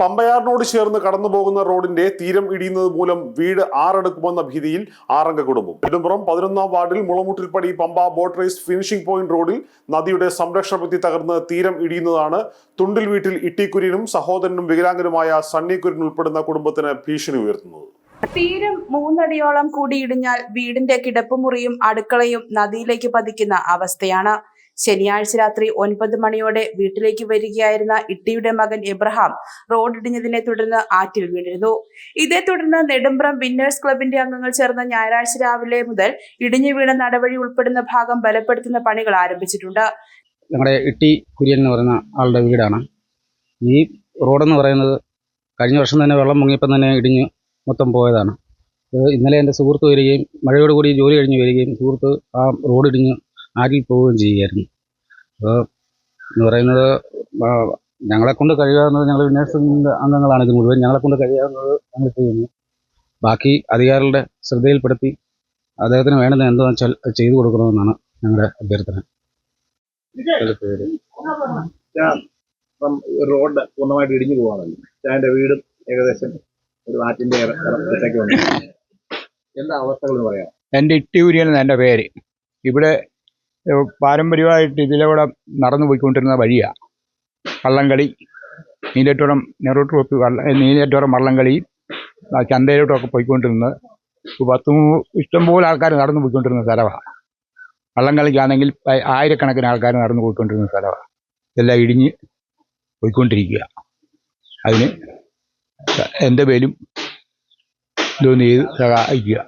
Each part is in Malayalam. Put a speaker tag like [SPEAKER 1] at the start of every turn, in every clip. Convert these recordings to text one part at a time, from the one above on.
[SPEAKER 1] പമ്പയാറിനോട് ചേർന്ന് കടന്നു പോകുന്ന റോഡിന്റെ തീരം ഇടിയുന്നത് മൂലം വീട് ആറെടുക്കുമെന്ന ഭീതിയിൽ ആറംഗ കുടുംബം. നെടുമ്പുറം പതിനൊന്നാം വാർഡിൽ Mulamuttilppadi Pampa boat race finishing point റോഡിൽ നദിയുടെ സംരക്ഷണ ഭിത്തി തകർന്ന് തീരം ഇടിയുന്നതാണ്. തുണ്ടിൽ വീട്ടിൽ ഇട്ടിക്കുര്യനും സഹോദരനും വികലാംഗനുമായ സണ്ണി കുര്യൻ ഉൾപ്പെടുന്ന കുടുംബത്തിന് ഭീഷണി ഉയർത്തുന്നത്.
[SPEAKER 2] തീരം മൂന്നടിയോളം കൂടി ഇടിഞ്ഞാൽ വീടിന്റെ കിടപ്പുമുറിയും അടുക്കളയും നദിയിലേക്ക് പതിക്കുന്ന അവസ്ഥയാണ്. ശനിയാഴ്ച രാത്രി ഒൻപത് മണിയോടെ വീട്ടിലേക്ക് വരികയായിരുന്ന ഇട്ടിയുടെ മകൻ എബ്രഹാം റോഡിടിഞ്ഞതിനെ തുടർന്ന് ആറ്റിൽ വീണിരുന്നു. ഇതേ തുടർന്ന് നെടുമ്പ്രം വിന്നേഴ്സ് ക്ലബിന്റെ അംഗങ്ങൾ ചേർന്ന് ഞായറാഴ്ച രാവിലെ മുതൽ ഇടിഞ്ഞു വീണ നടവഴി ഉൾപ്പെടുന്ന ഭാഗം ബലപ്പെടുത്തുന്ന പണികൾ ആരംഭിച്ചിട്ടുണ്ട്.
[SPEAKER 3] ഞങ്ങളുടെ ഇട്ടി കുര്യൻ എന്ന് പറയുന്ന ആളുടെ വീടാണ്. ഈ റോഡെന്ന് പറയുന്നത് കഴിഞ്ഞ വർഷം തന്നെ വെള്ളം മുങ്ങിയപ്പം തന്നെ ഇടിഞ്ഞ് മൊത്തം പോയതാണ്. ഇന്നലെ എന്റെ സുഹൃത്ത് വരികയും മഴയോടുകൂടി ജോലി കഴിഞ്ഞ് വരികയും സുഹൃത്ത് ആ റോഡ് ഇടിഞ്ഞ് ആരിൽ പോവുകയും ചെയ്യുമായിരുന്നു അപ്പോൾ എന്ന് പറയുന്നത് ആ, ഞങ്ങളെ കൊണ്ട് കഴിയാവുന്നത് ഞങ്ങൾ വിന്യാസത്തിന്റെ അംഗങ്ങളാണ്. ഇത് മുഴുവൻ ഞങ്ങളെ കൊണ്ട് കഴിയാവുന്നത് ഞങ്ങൾ ചെയ്യുന്നു. ബാക്കി അധികാരികളുടെ ശ്രദ്ധയിൽപ്പെടുത്തി അദ്ദേഹത്തിന് വേണ്ടുന്ന എന്താണെന്ന് വെച്ചാൽ അത് ചെയ്തു കൊടുക്കണമെന്നാണ് ഞങ്ങളുടെ അഭ്യർത്ഥന.
[SPEAKER 4] റോഡ് പൂർണമായിട്ട് ഇടിഞ്ഞു പോവാണല്ലോ. ഞാൻ വീടും ഏകദേശം ഒരു വന്നു. എന്താ അവസ്ഥകൾ പറയാം
[SPEAKER 5] എന്റെ ഇട്ടിയൂരിയൻ എന്ന എന്റെ പേര്. ഇവിടെ പാരമ്പര്യമായിട്ട് ഇതിലൂടെ നടന്നു പോയിക്കൊണ്ടിരുന്ന വഴിയാണ് വള്ളംകളി നീലേറ്റോടം നെറോട്ട് ട്രോഫി വള്ള നീലേറ്റോടം വള്ളംകളി ചന്തയിലോട്ടൊക്കെ പോയിക്കൊണ്ടിരുന്നത്. പത്ത് ഇഷ്ടംപോലെ ആൾക്കാർ നടന്നു പോയിക്കൊണ്ടിരുന്ന സ്ഥലമാണ് വള്ളംകളിക്കാണെങ്കിൽ ആയിരക്കണക്കിന് ആൾക്കാർ നടന്നു പോയിക്കൊണ്ടിരുന്ന സ്ഥലമാണ് ഇതെല്ലാം ഇടിഞ്ഞ് പോയിക്കൊണ്ടിരിക്കുക അതിന് എന്റെ പേരും ഇതൊന്ന് ചെയ്ത് സഹായിക്കുക.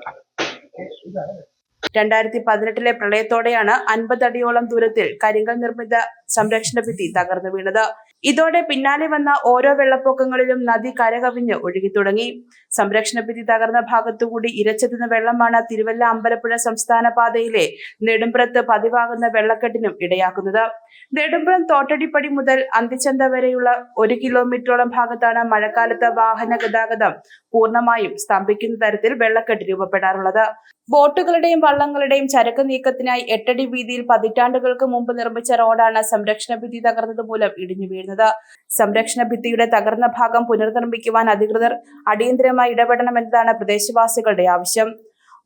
[SPEAKER 2] രണ്ടായിരത്തി പതിനെട്ടിലെ പ്രളയത്തോടെയാണ് അൻപതടിയോളം ദൂരത്തിൽ കരിങ്കൽ നിർമ്മിത സംരക്ഷണ ഭിത്തി തകർന്നു വീണത്. ഇതോടെ പിന്നാലെ വന്ന ഓരോ വെള്ളപ്പൊക്കങ്ങളിലും നദി കരകവിഞ്ഞ് ഒഴുകി തുടങ്ങി. സംരക്ഷണ ഭിത്തി തകർന്ന ഭാഗത്തുകൂടി ഇരച്ചെത്തുന്ന വെള്ളമാണ് തിരുവല്ല അമ്പലപ്പുഴ സംസ്ഥാന പാതയിലെ നെടുമ്പ്രത്ത് പതിവാകുന്ന വെള്ളക്കെട്ടിനും ഇടയാക്കുന്നത്. നെടുമ്പ്രം തോട്ടടിപ്പടി മുതൽ അന്തിച്ചന്ത വരെയുള്ള ഒരു കിലോമീറ്ററോളം ഭാഗത്താണ് മഴക്കാലത്ത് വാഹന ഗതാഗതം പൂർണമായും സ്തംഭിക്കുന്ന തരത്തിൽ വെള്ളക്കെട്ട് രൂപപ്പെടാറുള്ളത്. ബോട്ടുകളുടെയും വള്ളങ്ങളുടെയും ചരക്ക് നീക്കത്തിനായി എട്ടടി വീതിയിൽ പതിറ്റാണ്ടുകൾക്ക് മുമ്പ് നിർമ്മിച്ച റോഡാണ് സംരക്ഷണ ഭിത്തി തകർന്നത് മൂലം ഇടിഞ്ഞു വീഴുന്നത്. സംരക്ഷണ ഭിത്തിയുടെ തകർന്ന ഭാഗം പുനർനിർമ്മിക്കുവാൻ അധികൃതർ അടിയന്തരമായി ഇടപെടണമെന്നതാണ് പ്രദേശവാസികളുടെ ആവശ്യം.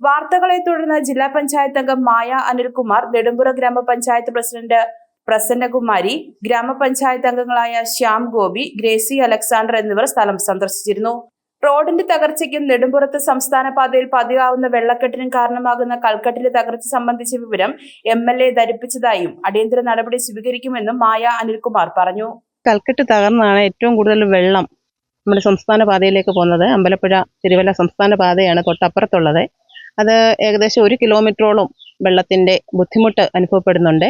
[SPEAKER 2] വാർത്തകളെ തുടർന്ന് ജില്ലാ പഞ്ചായത്ത് അംഗം മായ അനിൽകുമാർ നെടുമ്പുറ ഗ്രാമപഞ്ചായത്ത് പ്രസിഡന്റ് പ്രസന്നകുമാരി ഗ്രാമപഞ്ചായത്ത് അംഗങ്ങളായ ശ്യാം ഗോപി ഗ്രേസി അലക്സാണ്ടർ എന്നിവർ സ്ഥലം സന്ദർശിച്ചിരുന്നു. റോഡിന്റെ തകർച്ചയ്ക്കും നെടുമ്പുറത്ത് സംസ്ഥാന പാതയിൽ പതിവാകുന്ന വെള്ളക്കെട്ടിനും കാരണമാകുന്ന കൽക്കെട്ടിന്റെ തകർച്ച സംബന്ധിച്ച വിവരം എം എൽ എ ധരിപ്പിച്ചതായും അടിയന്തര നടപടി സ്വീകരിക്കുമെന്നും മായ അനിൽകുമാർ പറഞ്ഞു.
[SPEAKER 6] കൽക്കെട്ട് തകർന്നാണ് ഏറ്റവും കൂടുതൽ വെള്ളം നമ്മുടെ സംസ്ഥാന പാതയിലേക്ക് പോകുന്നത്. അമ്പലപ്പുഴ തിരുവല്ല സംസ്ഥാന പാതയാണ് തൊട്ടപ്പുറത്തുള്ളത്. അത് ഏകദേശം ഒരു കിലോമീറ്ററോളം വെള്ളത്തിന്റെ ബുദ്ധിമുട്ട് അനുഭവപ്പെടുന്നുണ്ട്.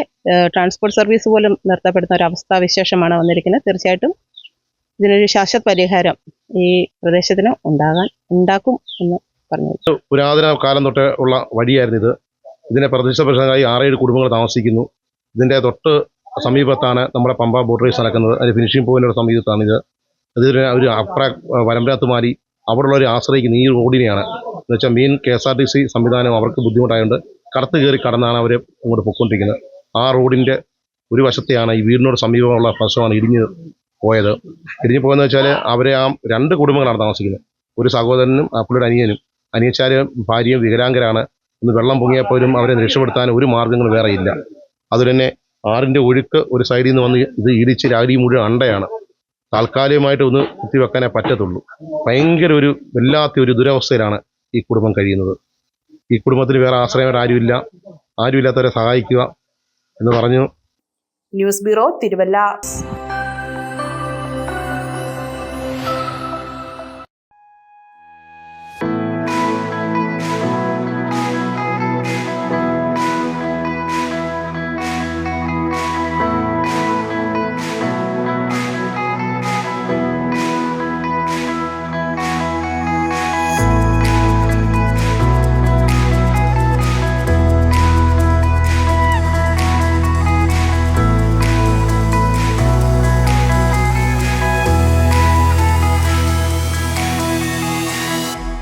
[SPEAKER 6] ട്രാൻസ്പോർട്ട് സർവീസ് പോലും നിർത്തപ്പെടുന്ന ഒരു അവസ്ഥാവിശേഷമാണ് വന്നിരിക്കുന്നത്. തീർച്ചയായിട്ടും ഇതിനൊരു ശാശ്വത പരിഹാരം ഈ പ്രദേശത്തിന് ഉണ്ടാകാൻ ഉണ്ടാക്കും എന്ന് പറഞ്ഞു.
[SPEAKER 4] പുരാതന കാലം തൊട്ട് ഉള്ള വഴിയായിരുന്നു ഇത്. ഇതിനെ പ്രദേശ പ്രശ്നമായി ആറേഴ് കുടുംബങ്ങൾ താമസിക്കുന്നു. ഇതിന്റെ തൊട്ട് സമീപത്താണ് നമ്മുടെ പമ്പ ബോട്ട് റേസ് നടക്കുന്നത് അതിന്റെ ഫിനിഷിംഗ് പോയിന്റിന്റെ സമീപത്താണ് ഇത്. അതിന് ഒരു അപ്ര വരമ്പരാത്തുമാരി ഒരു ആശ്രയിക്കുന്ന ഈ റോഡിനെയാണ്. എന്ന് വെച്ചാൽ main K S R T C സംവിധാനം അവർക്ക് ബുദ്ധിമുട്ടായതുകൊണ്ട് കടത്ത് കയറി കടന്നാണ് അവർ അങ്ങോട്ട് പൊയ്ക്കൊണ്ടിരിക്കുന്നത്. ആ റോഡിന്റെ ഒരു വശത്തെയാണ് ഈ വീടിനോട് സമീപമുള്ള പ്രശ്നമാണ് ഇടിഞ്ഞ് പോയത്. തിരിഞ്ഞു പോയെന്ന് വെച്ചാൽ അവരെ ആ രണ്ട് കുടുംബങ്ങളാണ് താമസിക്കുന്നത്. ഒരു സഹോദരനും ആ പുള്ളിയുടെ അനിയനും. അനിയച്ചാരും ഭാര്യയും വികലാംഗരാണ്. ഇന്ന് വെള്ളം പൊങ്ങിയപ്പോഴും അവരെ രക്ഷപ്പെടുത്താൻ ഒരു മാർഗങ്ങൾ വേറെ ഇല്ല. അതുതന്നെ ആറിന്റെ ഒഴുക്ക് ഒരു സൈഡിൽ നിന്ന് വന്ന് ഇത് ഇടിച്ച് രാഗി മുഴുവൻ അണ്ടയാണ്. താൽക്കാലികമായിട്ട് ഒന്ന് കുത്തിവെക്കാനേ പറ്റത്തുള്ളൂ. ഭയങ്കര ഒരു വല്ലാത്ത ഒരു ദുരവസ്ഥയിലാണ് ഈ കുടുംബം കഴിയുന്നത്. ഈ കുടുംബത്തിന് വേറെ ആശ്രയം ആരുമില്ല. ആരുമില്ലാത്തവരെ സഹായിക്കുക എന്ന് പറഞ്ഞു.
[SPEAKER 2] News bureau Thiruvalla.